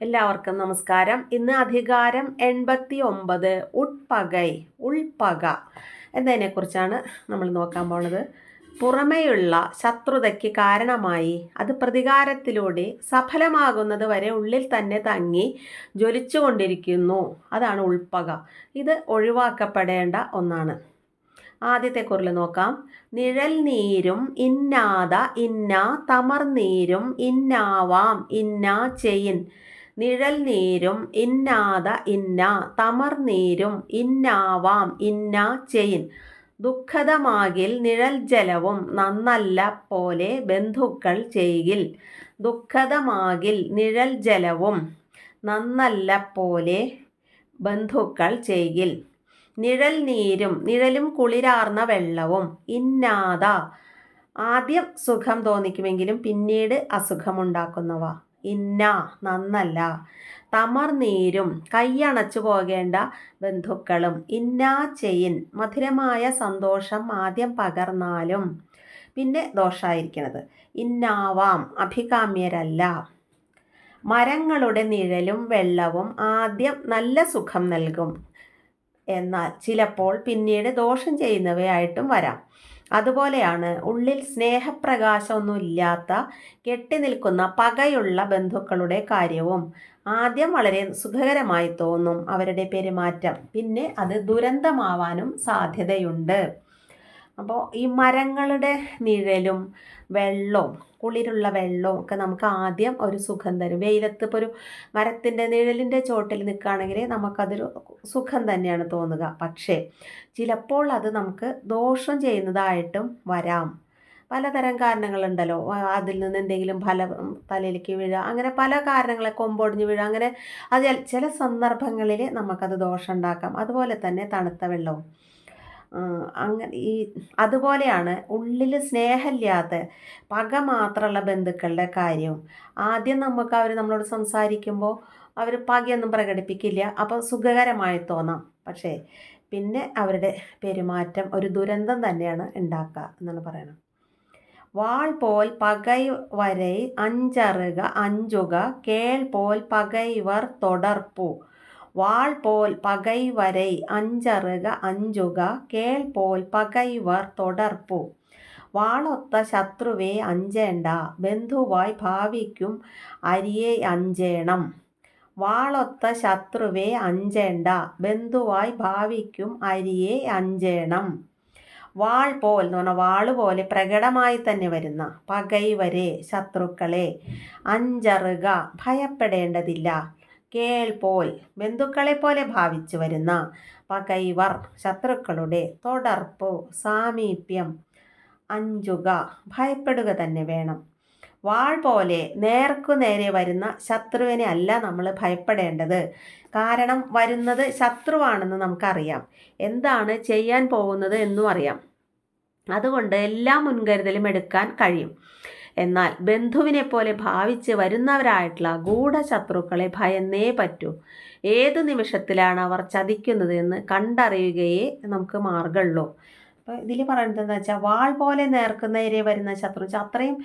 എല്ലാവർക്കും നമസ്കാരം. ഇന്ന് അധികാരം എൺപത്തി ഒമ്പത് ഉൾപ്പകൈ ഉൾപ്പക എന്നതിനെക്കുറിച്ചാണ് നമ്മൾ നോക്കാൻ പോണത്. പുറമേയുള്ള ശത്രുതയ്ക്ക് കാരണമായി അത് പ്രതികാരത്തിലൂടെ സഫലമാകുന്നത് വരെ ഉള്ളിൽ തന്നെ തങ്ങി ജ്വലിച്ചുകൊണ്ടിരിക്കുന്നു അതാണ് ഉൾപ്പക ഇത് ഒഴിവാക്കപ്പെടേണ്ട ഒന്നാണ്. ആദ്യത്തെ കുറിൽ നോക്കാം. നിഴൽ നീരും ഇന്നാത ഇന്ന തമർനീരും ഇന്നാവാം ഇന്ന ചെയ്യിൻ നിഴൽ നീരും ഇന്നാത ഇന്ന തമർനീരും ഇന്നാവാം ഇന്ന ചെയിൻ. ദുഃഖതമാകിൽ നിഴൽ ജലവും നന്നല്ല പോലെ ബന്ധുക്കൾ ചെയ്യിൽ ദുഃഖതമാകിൽ നിഴൽ ജലവും നന്നല്ല പോലെ ബന്ധുക്കൾ ചെയ്യിൽ നിഴൽ നീരും നിഴലും കുളിരാർന്ന വെള്ളവും ഇന്നാത ആദ്യം സുഖം തോന്നിക്കുമെങ്കിലും പിന്നീട് അസുഖമുണ്ടാക്കുന്നവ. ഇന്ന നന്നല്ല. തമർ നീരും കൈയണച്ചു പോകേണ്ട ബന്ധുക്കളും ഇന്ന ചെയിൻ മധുരമായ സന്തോഷം ആദ്യം പകർന്നാലും. പിന്നെ ദോഷമായിരിക്കണത് ഇന്നാവാം അഭികാമ്യരല്ല. മരങ്ങളുടെ നിഴലും വെള്ളവും ആദ്യം നല്ല സുഖം നൽകും. എന്നാൽ ചിലപ്പോൾ പിന്നീട് ദോഷം ചെയ്യുന്നവയായിട്ടും വരാം. അതുപോലെയാണ് ഉള്ളിൽ സ്നേഹപ്രകാശമൊന്നും ഇല്ലാത്ത കെട്ടി നിൽക്കുന്ന പകയുള്ള ബന്ധുക്കളുടെ കാര്യവും. ആദ്യം വളരെ സുഖകരമായി തോന്നും അവരുടെ പെരുമാറ്റം. പിന്നെ അത് ദുരന്തമാവാനും സാധ്യതയുണ്ട്. അപ്പോൾ ഈ മരങ്ങളുടെ നിഴലും വെള്ളവും കുളിരുള്ള വെള്ളവും ഒക്കെ നമുക്ക് ആദ്യം ഒരു സുഖം തരും. വെയിലത്ത് ഇപ്പോൾ ഒരു മരത്തിന്റെ നിഴലിന്റെ ചോട്ടിൽ നിൽക്കുകയാണെങ്കിൽ നമുക്കതൊരു സുഖം തന്നെയാണ് തോന്നുക. പക്ഷേ ചിലപ്പോൾ അത് നമുക്ക് ദോഷം ചെയ്യുന്നതായിട്ടും വരാം. പലതരം കാരണങ്ങളുണ്ടല്ലോ. അതിൽ നിന്ന് എന്തെങ്കിലും ഫല തലയിലേക്ക് വീഴുക അങ്ങനെ പല കാരണങ്ങളെ കൊമ്പൊടിഞ്ഞ് വീഴുക അങ്ങനെ അത് ചില സന്ദർഭങ്ങളിൽ നമുക്കത് ദോഷം ഉണ്ടാക്കാം. അതുപോലെ തന്നെ തണുത്ത വെള്ളവും. അങ്ങനെ ഈ അതുപോലെയാണ് ഉള്ളിൽ സ്നേഹമില്ലാത്ത പക മാത്രമുള്ള ബന്ധുക്കളുടെ കാര്യവും ആദ്യം നമുക്ക് അവർ നമ്മളോട് സംസാരിക്കുമ്പോൾ അവർ പകയൊന്നും പ്രകടിപ്പിക്കില്ല. അപ്പോൾ സുഖകരമായി തോന്നാം. പക്ഷേ പിന്നെ അവരുടെ പെരുമാറ്റം ഒരു ദുരന്തം തന്നെയാണ് ഉണ്ടാക്കുക എന്നാണ് പറയുന്നത് വാൾ പോൽ പകൈ വരെ അഞ്ചറുക അഞ്ചുക കേൾ പോൽ പകൈവർ തുടർപ്പു. വാൾ പോൽ പകൈവരൈ അഞ്ചറുക അഞ്ചുക കേൾ പോൽ പകൈവർ തുടർപ്പു. വാളൊത്ത ശത്രുവെ അഞ്ചേണ്ട ബന്ധുവായി ഭാവിക്കും അരിയെ അഞ്ചേണം. വാളൊത്ത ശത്രുവെ അഞ്ചേണ്ട ബന്ധുവായി ഭാവിക്കും അരിയെ അഞ്ചേണം. വാൾ പോൽ എന്ന് പറഞ്ഞാൽ വാൾ പോലെ പ്രകടമായി തന്നെ വരുന്ന പകൈവരെ ശത്രുക്കളെ അഞ്ചറുക ഭയപ്പെടേണ്ടതില്ല. കേൾ പോൽ ബന്ധുക്കളെ പോലെ ഭാവിച്ചു വരുന്ന പകൈവർ ശത്രുക്കളുടെ തുടർപ്പ് സാമീപ്യം അഞ്ചുക ഭയപ്പെടുക തന്നെ വേണം. വാൾ പോലെ നേർക്കു നേരെ വരുന്ന ശത്രുവിനെ അല്ല നമ്മൾ ഭയപ്പെടേണ്ടത്. കാരണം വരുന്നത് ശത്രുവാണെന്ന് നമുക്കറിയാം. എന്താണ് ചെയ്യാൻ പോകുന്നത് എന്നും അറിയാം. അതുകൊണ്ട് എല്ലാ മുൻകരുതലും എടുക്കാൻ കഴിയും. എന്നാൽ ബന്ധുവിനെ പോലെ ഭാവിച്ച് വരുന്നവരായിട്ടുള്ള ഗൂഢശത്രുക്കളെ ഭയന്നേ പറ്റൂ. ഏത് നിമിഷത്തിലാണ് അവർ ചതിക്കുന്നതെന്ന് കണ്ടറിയുകയേ നമുക്ക് മാർഗമുള്ളൂ അപ്പോൾ ഇതിൽ പറയുന്നത് എന്താ വെച്ചാൽ വാൾ പോലെ നേർക്കുന്നേരെ വരുന്ന ശത്രു അത്രയും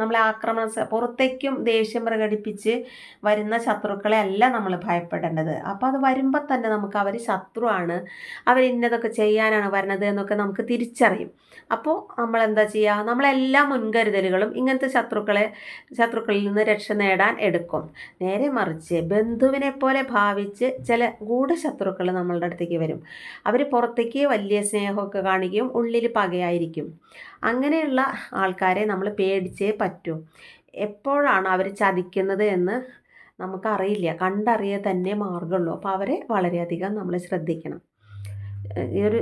നമ്മളെ ആക്രമണ പുറത്തേക്കും ദേഷ്യം പ്രകടിപ്പിച്ച് വരുന്ന ശത്രുക്കളെ അല്ല നമ്മൾ ഭയപ്പെടേണ്ടത്. അപ്പോൾ അത് വരുമ്പോൾ തന്നെ നമുക്ക് അവർ ശത്രുവാണ് അവർ ഇന്നതൊക്കെ ചെയ്യാനാണ് വരുന്നത് എന്നൊക്കെ നമുക്ക് തിരിച്ചറിയും. അപ്പോൾ നമ്മൾ എന്താ ചെയ്യുക നമ്മളെല്ലാ മുൻകരുതലുകളും ഇങ്ങനത്തെ ശത്രുക്കളെ ശത്രുക്കളിൽ നിന്ന് രക്ഷ നേടാൻ എടുക്കും. നേരെ മറിച്ച് ബന്ധുവിനെ പോലെ ഭാവിച്ച് ചില ഗൂഢശത്രുക്കൾ നമ്മളുടെ അടുത്തേക്ക് വരും. അവർ പുറത്തേക്ക് വലിയ സ്നേഹം ഒക്കെ കാണിക്കും ഉള്ളിൽ പകയായിരിക്കും. അങ്ങനെയുള്ള ആൾക്കാരെ നമ്മൾ പേടിച്ചേ പറ്റൂ. എപ്പോഴാണ് അവർ ചതിക്കുന്നത് എന്ന് നമുക്കറിയില്ല. കണ്ടറിയ തന്നെ മാർഗമുള്ളൂ അപ്പോൾ അവരെ വളരെയധികം നമ്മൾ ശ്രദ്ധിക്കണം. ഈ ഒരു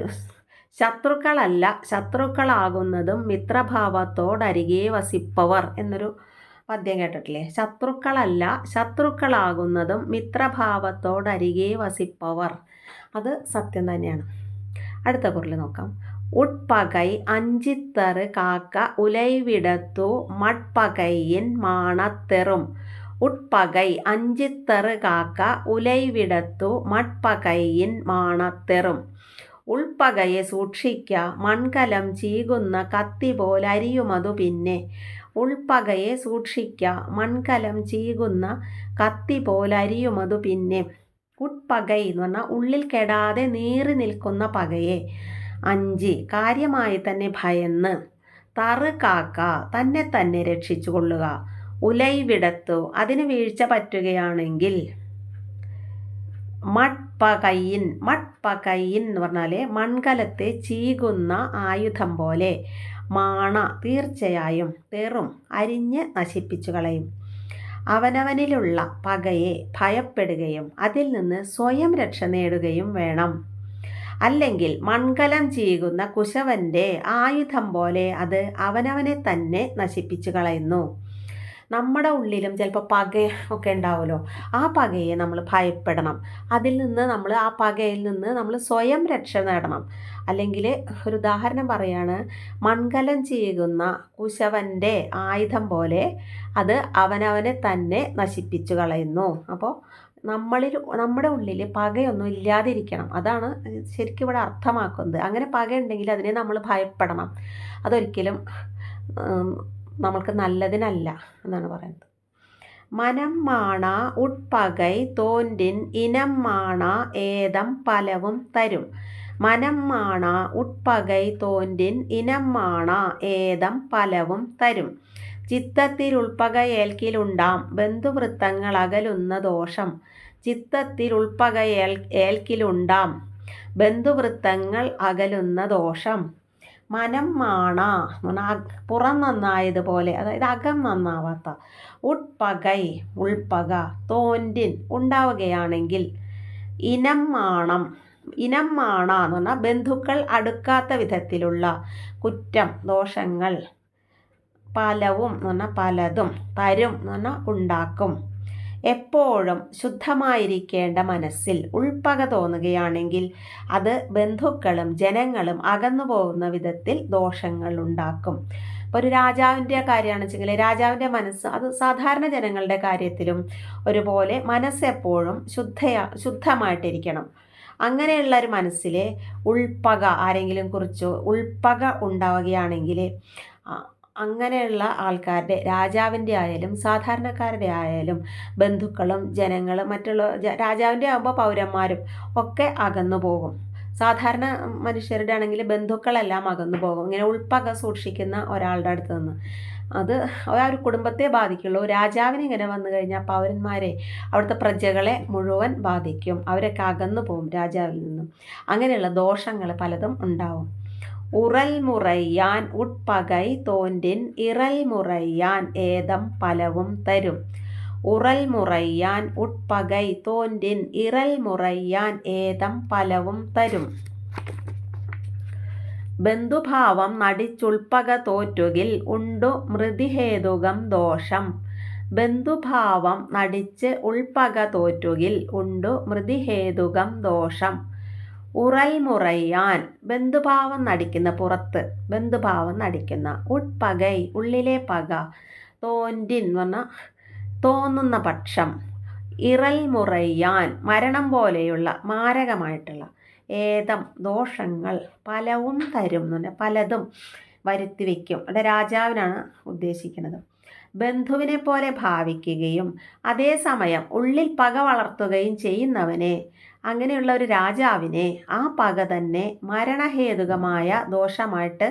ശത്രുക്കളല്ല ശത്രുക്കളാകുന്നതും മിത്രഭാവത്തോടരികെ വസിപ്പവർ എന്നൊരു പദ്യം കേട്ടിട്ടില്ലേ? ശത്രുക്കളല്ല ശത്രുക്കളാകുന്നതും മിത്രഭാവത്തോടരികെ വസിപ്പവർ. അത് സത്യം തന്നെയാണ്. അടുത്ത കുറിൽ നോക്കാം. ഉട്പകൈ അഞ്ചിത്തറ് കാക്ക ഉലൈവിടത്തു മട്പകയിൻ മാണത്തെറും. ഉട്പകൈ അഞ്ചിത്തറ് കാക്ക ഉലൈവിടത്തു മട്പകയിൻ മാണത്തെറും. ഉൾപ്പകയെ സൂക്ഷിക്ക മൺകലം ചീകുന്ന കത്തി പോലരിയുമതു പിന്നെ. ഉൾപ്പകയെ സൂക്ഷിക്ക മൺകലം ചീകുന്ന കത്തി പോലരിയുമതു പിന്നെ. ഉട്പകൈ എന്ന് പറഞ്ഞാൽ ഉള്ളിൽ കെടാതെ നീറി നിൽക്കുന്ന പകയെ. അഞ്ച് കാര്യമായി തന്നെ ഭയന്ന്. തറ് കാക്ക തന്നെ തന്നെ രക്ഷിച്ചു കൊള്ളുക. ഉലൈവിടത്തു അതിന് വീഴ്ച പറ്റുകയാണെങ്കിൽ മട്പകയിൻ മട്പകയിൻ എന്ന് പറഞ്ഞാൽ മൺകലത്തെ ചീകുന്ന ആയുധം പോലെ. മാണ തീർച്ചയായും തെറും അരിഞ്ഞ് നശിപ്പിച്ചു കളയും. അവനവനിലുള്ള പകയെ ഭയപ്പെടുകയും അതിൽ നിന്ന് സ്വയം രക്ഷ നേടുകയും വേണം. അല്ലെങ്കിൽ മൺകലം ചെയ്യുന്ന കുശവന്റെ ആയുധം പോലെ അത് അവനവനെ തന്നെ നശിപ്പിച്ചു കളയുന്നു. നമ്മുടെ ഉള്ളിലും ചിലപ്പോൾ പക ഒക്കെ ഉണ്ടാവുമല്ലോ ആ പകയെ നമ്മൾ ഭയപ്പെടണം. അതിൽ നിന്ന് നമ്മൾ ആ പകയിൽ നിന്ന് നമ്മൾ സ്വയം രക്ഷ നേടണം. അല്ലെങ്കിൽ ഒരു ഉദാഹരണം പറയാണ് മൺകലം ചെയ്യുന്ന കുശവന്റെ ആയുധം പോലെ അത് അവനവനെ തന്നെ നശിപ്പിച്ചു കളയുന്നു. അപ്പോൾ നമ്മളിൽ നമ്മുടെ ഉള്ളിൽ പകയൊന്നും ഇല്ലാതിരിക്കണം. അതാണ് ശരിക്കും ഇവിടെ അർത്ഥമാക്കുന്നത്. അങ്ങനെ പകയുണ്ടെങ്കിൽ അതിനെ നമ്മൾ ഭയപ്പെടണം. അതൊരിക്കലും നമ്മൾക്ക് നല്ലതിനല്ല എന്നാണ് പറയുന്നത്. മനം മാണ ഉട്പകൈ തോൻറിൻ ഇനം മാണ ഏതം പലവും തരും. മനം മാണ ഉട്പകൈ തോൻറിൻ ഇനം മാണ ഏതം പലവും തരും. ഏൽക്കിലുണ്ടാം ബന്ധുവൃത്തങ്ങൾ അകലുന്ന ദോഷം. ചിത്തത്തിൽ ഏൽ ഏൽക്കിലുണ്ടാം ബന്ധുവൃത്തങ്ങൾ അകലുന്ന ദോഷം. മനം മാണ പുറം നന്നായതുപോലെ അതായത് അകം നന്നാവാത്ത. ഉട്പകൈ ഉൾപ്പക തോന്റിൻ ഉണ്ടാവുകയാണെങ്കിൽ ഇനം മാണം. ഇനം മാണ എന്ന് പറഞ്ഞാൽ ബന്ധുക്കൾ അടുക്കാത്ത വിധത്തിലുള്ള കുറ്റം ദോഷങ്ങൾ പലവും എന്ന് പറഞ്ഞാൽ പലതും തരും എന്ന് പറഞ്ഞാൽ ഉണ്ടാക്കും. എപ്പോഴും ശുദ്ധമായിരിക്കേണ്ട മനസ്സിൽ ഉൾപ്പക തോന്നുകയാണെങ്കിൽ അത് ബന്ധുക്കളും ജനങ്ങളും അകന്നു പോകുന്ന വിധത്തിൽ ദോഷങ്ങൾ ഉണ്ടാക്കും. ഇപ്പോൾ ഒരു രാജാവിന്റെ കാര്യമാണ് വെച്ചെങ്കിൽ രാജാവിന്റെ മനസ്സ് അത് സാധാരണ ജനങ്ങളുടെ കാര്യത്തിലും ഒരുപോലെ മനസ്സെപ്പോഴും ശുദ്ധയാ ശുദ്ധമായിട്ടിരിക്കണം. അങ്ങനെയുള്ള ഒരു മനസ്സിലെ ഉൾപ്പക ആരെങ്കിലും കുറിച്ചോ ഉൾപ്പക ഉണ്ടാവുകയാണെങ്കിൽ അങ്ങനെയുള്ള ആൾക്കാരുടെ രാജാവിന്റെ ആയാലും സാധാരണക്കാരുടെ ആയാലും ബന്ധുക്കളും ജനങ്ങളും മറ്റുള്ള രാജാവിന്റെ ആകുമ്പോൾ പൗരന്മാരും ഒക്കെ അകന്നു പോകും. സാധാരണ മനുഷ്യരുടെ ആണെങ്കിൽ ബന്ധുക്കളെല്ലാം അകന്നു പോകും. ഇങ്ങനെ ഉൾപ്പക സൂക്ഷിക്കുന്ന ഒരാളുടെ അടുത്ത് നിന്ന്. അത് ആ ഒരു കുടുംബത്തെ ബാധിക്കുള്ളൂ. രാജാവിന് ഇങ്ങനെ വന്നു കഴിഞ്ഞാൽ പൗരന്മാരെ അവിടുത്തെ പ്രജകളെ മുഴുവൻ ബാധിക്കും. അവരൊക്കെ അകന്നു പോകും രാജാവിൽ നിന്നും. അങ്ങനെയുള്ള ദോഷങ്ങൾ പലതും ഉണ്ടാവും. ഉറൽ മുറയ്യാൻ ഉട്പകൈ തോൻറിൻ ഇറൽമുറയ്യാൻ ഏതം പലവും തരും. ഉറൽമുറയ്യാൻ ഉട്പകൈ തോൻറിൻ ഇറൽമുറയ്യാൻ ഏതം പലവും തരും. ബന്ധുഭാവം നടിച്ചുൾപ്പക തോറ്റുകിൽ ഉണ്ടു മൃതിഹേതുകം ദോഷം. ബന്ധുഭാവം നടിച്ച് ഉൾപ്പക തോറ്റുകിൽ ഉണ്ടു മൃതിഹേതുകം ദോഷം. ഉറൽ മുറയ്യാൻ ബന്ധുഭാവം നടിക്കുന്ന പുറത്ത് ബന്ധുഭാവം നടിക്കുന്ന ഉട്പകൈ ഉള്ളിലെ പക തോന്റിൻ എന്ന് പറഞ്ഞാൽ തോന്നുന്ന പക്ഷം ഇറൽമുറയാൻ മരണം പോലെയുള്ള മാരകമായിട്ടുള്ള ഏതം ദോഷങ്ങൾ പലവും തരും എന്ന് പറഞ്ഞാൽ പലതും വരുത്തി വയ്ക്കും. അവിടെ രാജാവിനാണ് ഉദ്ദേശിക്കുന്നത്. ബന്ധുവിനെ പോലെ ഭാവിക്കുകയും അതേസമയം ഉള്ളിൽ പക വളർത്തുകയും ചെയ്യുന്നവനെ അങ്ങനെയുള്ള ഒരു രാജാവിനെ ആ പക തന്നെ മരണഹേതുകമായ ദോഷമായിട്ട്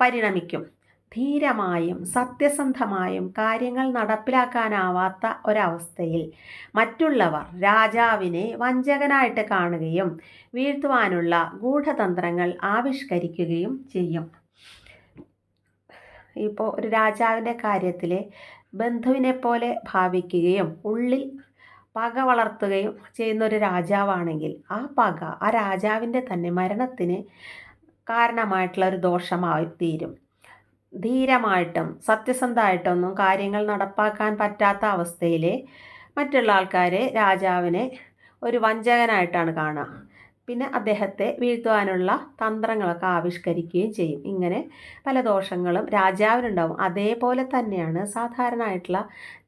പരിണമിക്കും. ധീരമായും സത്യസന്ധമായും കാര്യങ്ങൾ നടപ്പിലാക്കാനാവാത്ത ഒരവസ്ഥയിൽ മറ്റുള്ളവർ രാജാവിനെ വഞ്ചകനായിട്ട് കാണുകയും വീഴ്ത്തുവാനുള്ള ഗൂഢതന്ത്രങ്ങൾ ആവിഷ്കരിക്കുകയും ചെയ്യും. ഇപ്പോൾ ഒരു രാജാവിന്റെ കാര്യത്തിൽ ബന്ധുവിനെ പോലെ ഭാവിക്കുകയും ഉള്ളിൽ പക വളർത്തുകയും ചെയ്യുന്ന ഒരു രാജാവാണെങ്കിൽ ആ പക ആ രാജാവിന്റെ തന്നെ മരണത്തിന് കാരണമായിട്ടുള്ള ഒരു ദോഷമായി തീരും. ധീരമായിട്ടും സത്യസന്ധമായിട്ടൊന്നും കാര്യങ്ങൾ നടപ്പാക്കാൻ പറ്റാത്ത അവസ്ഥയിൽ മറ്റുള്ള ആൾക്കാർ രാജാവിനെ ഒരു വഞ്ചകനായിട്ടാണ് കാണുക. പിന്നെ അദ്ദേഹത്തെ വീഴ്ത്തുവാനുള്ള തന്ത്രങ്ങളൊക്കെ ആവിഷ്കരിക്കുകയും ചെയ്യും. ഇങ്ങനെ പല ദോഷങ്ങളും രാജാവിനുണ്ടാവും. അതേപോലെ തന്നെയാണ് സാധാരണ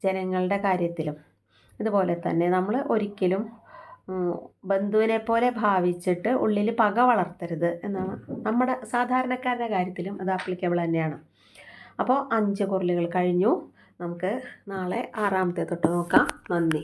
ജനങ്ങളുടെ കാര്യത്തിലും. ഇതുപോലെ തന്നെ നമ്മൾ ഒരിക്കലും ബന്ധുവിനെ പോലെ ഭാവിച്ചിട്ട് ഉള്ളിൽ പക വളർത്തരുത് എന്നാണ് നമ്മുടെ സാധാരണക്കാരുടെ കാര്യത്തിലും അത് ആപ്ലിക്കബിൾ തന്നെയാണ്. അപ്പോൾ അഞ്ച് കുറിലുകൾ കഴിഞ്ഞു. നമുക്ക് നാളെ ആറാമത്തെ തൊട്ട് നോക്കാം. നന്ദി.